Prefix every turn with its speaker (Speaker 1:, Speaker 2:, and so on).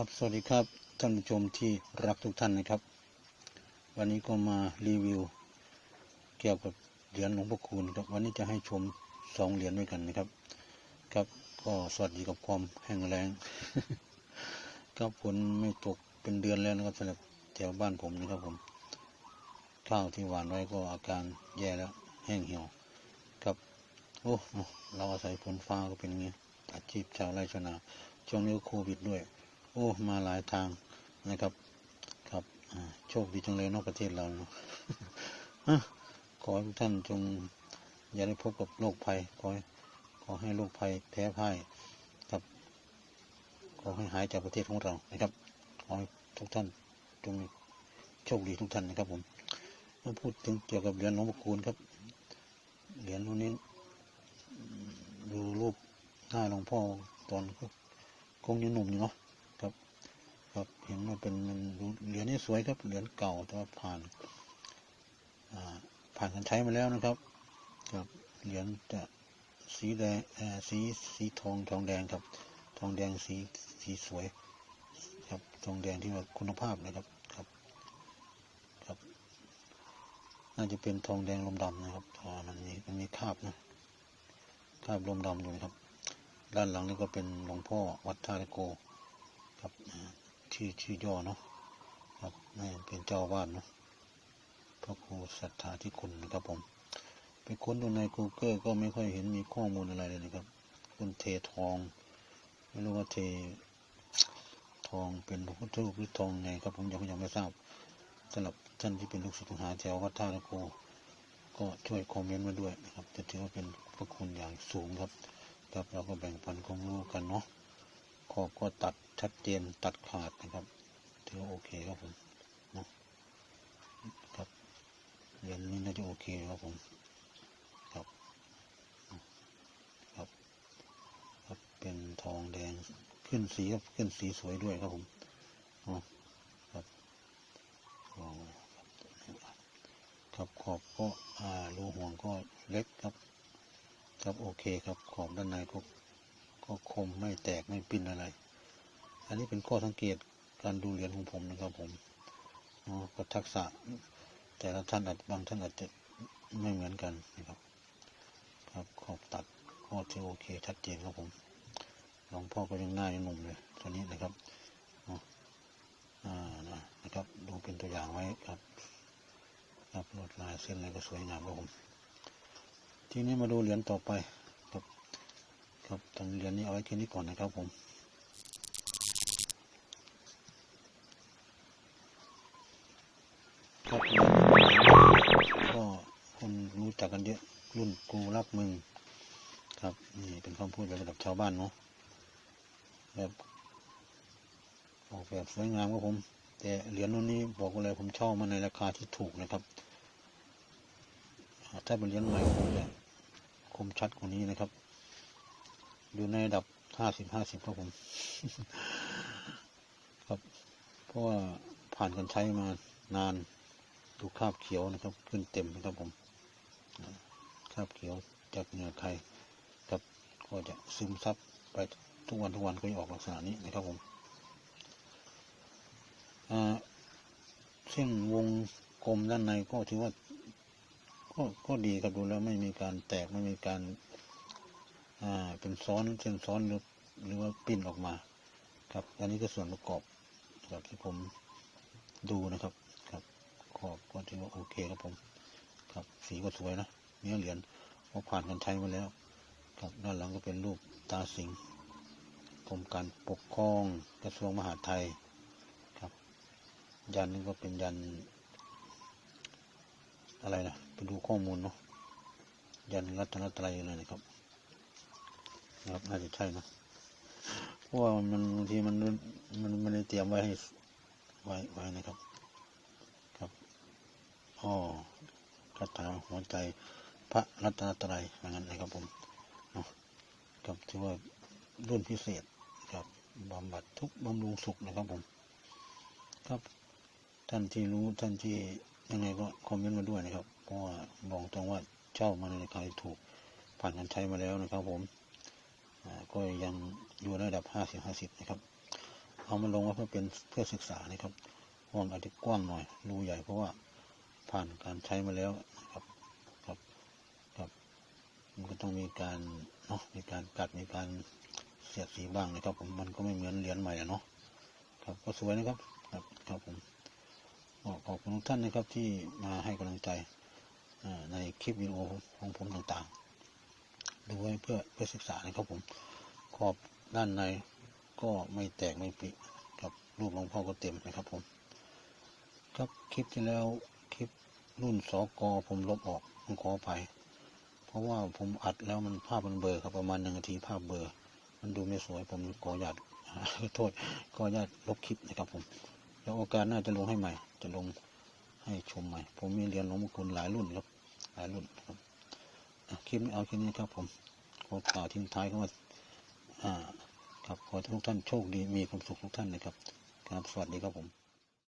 Speaker 1: ครับสวัสดีครับท่านผู้ชมที่รักทุกท่านนะครับ วันนี้ก็มารีวิว เกี่ยวกับเหรียญหลวงพ่อคูณครับวันนี้จะให้ชมสองเหรียญด้วยกันนะครับ ครับก็สวัสดีกับความแห้งแล้งครับฝนไม่ตกเป็นเดือนแล้วนะครับสำหรับแถวบ้านผมนะครับผม ข้าวที่หวานไว้ก็อาการแย่แล้วแห้งเหี่ยวครับโอ้เราอาศัยฝนฟ้าก็เป็นอย่างนี้อาชีพชาวไร่ชาวนาช่วงนี้ก็โควิดด้วย อ้มาหลายทางนะครับครับโชคดีจังเลยนอกประเทศเราเนาะอะขอให้ทุกท่านจงอย่าได้พบกับโรคภัยขอขอให้โรคภัยแพ้พ่ายครับ ขอให้หายจากประเทศของเรานะครับขอให้ทุกท่านจงโชคดีทุกท่านนะครับผมมาพูดถึงเกี่ยวกับเหรียญหลวงพ่อคูณครับเหรียญรุ่นนี้ดูรูปหน้าหลวงพ่อตอนก็คงยังหนุ่มอยู่เนาะ ครับ เห็นว่าเป็นมันเหรียญนี่สวยครับเหรียญเก่าแต่ว่าผ่านผ่านการใช้มาแล้วนะครับครับเหรียญจะสีแดงเออสีสีทองทองแดงครับ ทองแดงสีสีสวย ครับทองแดงที่ว่าคุณภาพนะครับครับครับ น่าจะเป็นทองแดงลมดำนะครับมันมีมันมีคาบนะคาบลมดำอยู่นะครับ ด้านหลังนี่ก็เป็นหลวงพ่อวัดท่าตะโกครับอ่า ชื่อชื่อย่อเนาะครับนี่เป็นเจ้าวาดเนาะพระครูศรัทธาที่คุณนะครับผม ไปค้นดูใน Google ก็ไม่ค่อยเห็นมีข้อมูลอะไรเลยนะครับ คุณเททอง ไม่รู้ว่าเททองเป็นพระพุทธรูปหรือทองไงครับผมยังยังไม่ทราบสำหรับท่านที่เป็นลูกศิษย์ลูกหาแถววัดท่าตะโกก็ช่วยคอมเมนต์มาด้วยนะครับ จะถือว่าเป็นพระคุณอย่างสูงครับ ครับเราก็แบ่งปันความรู้กันเนาะ ขอบก็ตัดชัดเจนตัดขาดนะครับถือว่าโอเคครับผมนะครับเรียนนี้น่าจะโอเคครับผมครับครับ ครับเป็นทองแดงขึ้นสีครับขึ้นสีสวยด้วยครับผมนะครับอ๋อครับขอบก็อ่ารูห่วงก็เล็กครับ ครับโอเคครับขอบด้านในก็ ก็คมไม่แตกไม่ปิ้นอะไร อันนี้เป็นข้อสังเกตการดูเหรียญของผมนะครับผมเนาะก็ทักษะ แต่ละท่านอาจบางท่านอาจจะไม่เหมือนกันนะครับ ครับขอบตัดข้อที่โอเคชัดเจนครับผมหลวงพ่อก็ยังหน้ายังหนุ่มเลยตอนนี้นะครับอ่านะนะครับดูเป็นตัวอย่างไว้ครับครับลวดลายเส้นอะไรก็สวยงามครับผม ทีนี้มาดูเหรียญต่อไป ครับตอนเหรียญนี้เอาไว้แค่นี้ก่อนนะครับผมครับก็คนรู้จักกันเยอะรุ่นกูรักมึง ครับนี่เป็นคำพูดระดับชาวบ้านเนาะแบบออกแบบสวยงามครับผม แต่เหรียญรุ่นนี้บอกเลยผมเช่ามาในราคาที่ถูกนะครับ ถ้าเป็นเหรียญใหม่คงจะคมชัดกว่านี้นะครับ อยู่ในระดับห้าสิบห้าสิบครับผม ครับ เพราะว่าผ่านการใช้มานานดูคราบเขียวนะครับ ขึ้นเต็มนะครับผมคราบเขียวจากเหงื่อใครครับก็จะซึมซับไปทุกวันทุกวันก็จะออกลักษณะนี้นะครับผมเส้นวงกลมด้านในก็ถือว่า ก็ก็ดีครับดูแล้วไม่มีการแตกไม่มีการ อ่าเป็นซ้อนเส้นซ้อนหรือหรือว่าปิ้นออกมา ครับ อันนี้ก็ส่วนประกอบครับที่ผมดูนะครับ ครับ ขอบก็ถือว่าโอเคครับผม ครับ สีก็สวยนะเนื้อเหรียญเพผ่านการใช้มาแล้ว ครับด้านหลังก็เป็นรูปตาสิงกรมการปกครองกระทรวงมหาดไทยครับ ยันนี่ก็เป็นยัน อะไรนะไปดูข้อมูลเนาะยันรัตนตรัยเลยนะครับ ครับน่าจะใช่นะเพราะว่ามันบางทีมันมันไม่ได้เตรียมไว้ให้ไว้ไว้นะครับ ครับอ๋อคาถาหัวใจพระรัตนตรัยอย่างนั้นนะครับผมเนาะครับถือว่ารุ่นพิเศษครับบำบัดทุกบำรุงสุขนะครับผม ครับ ท่านที่รู้ท่านที่ยังไงก็คอมเมนต์มาด้วยนะครับ เพราะว่าบอกตรงว่าเช่ามาในราคาที่ถูกผ่านการใช้มาแล้วนะครับผม ก็ยังอยู่ในระดับห้าสิบห้าสิบนะครับ เอามาลงไว่าเพื่อเป็นเพื่อศึกษานะครับเพราะมันอาจจะกว้างหน่อย รูใหญ่เพราะว่าผ่านการใช้มาแล้วนะครับครับครับมันก็ต้องมีการเนาะมีการกัดมีการเสียดสีบ้างนะครับผมมันก็ไม่เหมือนเหรียญใหม่เนาะครับก็สวยนะครับครับครับผมขอบคุณทุกท่านนะครับที่มาให้กำลังใจในคลิปวิดีโอของผมต่างๆ ดูไว้เพื่อเพื่อศึกษานะครับผมขอบด้านในก็ไม่แตกไม่ปริครับรูปหลวงพ่อก็เต็มนะครับผม ครับคลิปที่แล้วคลิปรุ่นสอกผมลบออกผมขออภัยเพราะว่าผมอัดแล้วมันภาพมันเบลอครับประมาณหนึ่งนาทีภาพเบลอมันดูไม่สวยผมขออนุญาตโทษขออนุญาตลบคลิปนะครับผมแล้วโอกาสหน้าจะลงให้ใหม่ จะลงให้ชมใหม่ ผมมีเรียนหลวงพ่อคุณหลายรุ่นครับหลายรุ่นครับ คลิปนี้เอาแค่นี้ครับผมขอกล่าวทิ้งท้ายก็ว่าอ่าครับขอให้ทุกท่านโชคดีมีความสุขทุกท่านนะครับครับสวัสดีครับผม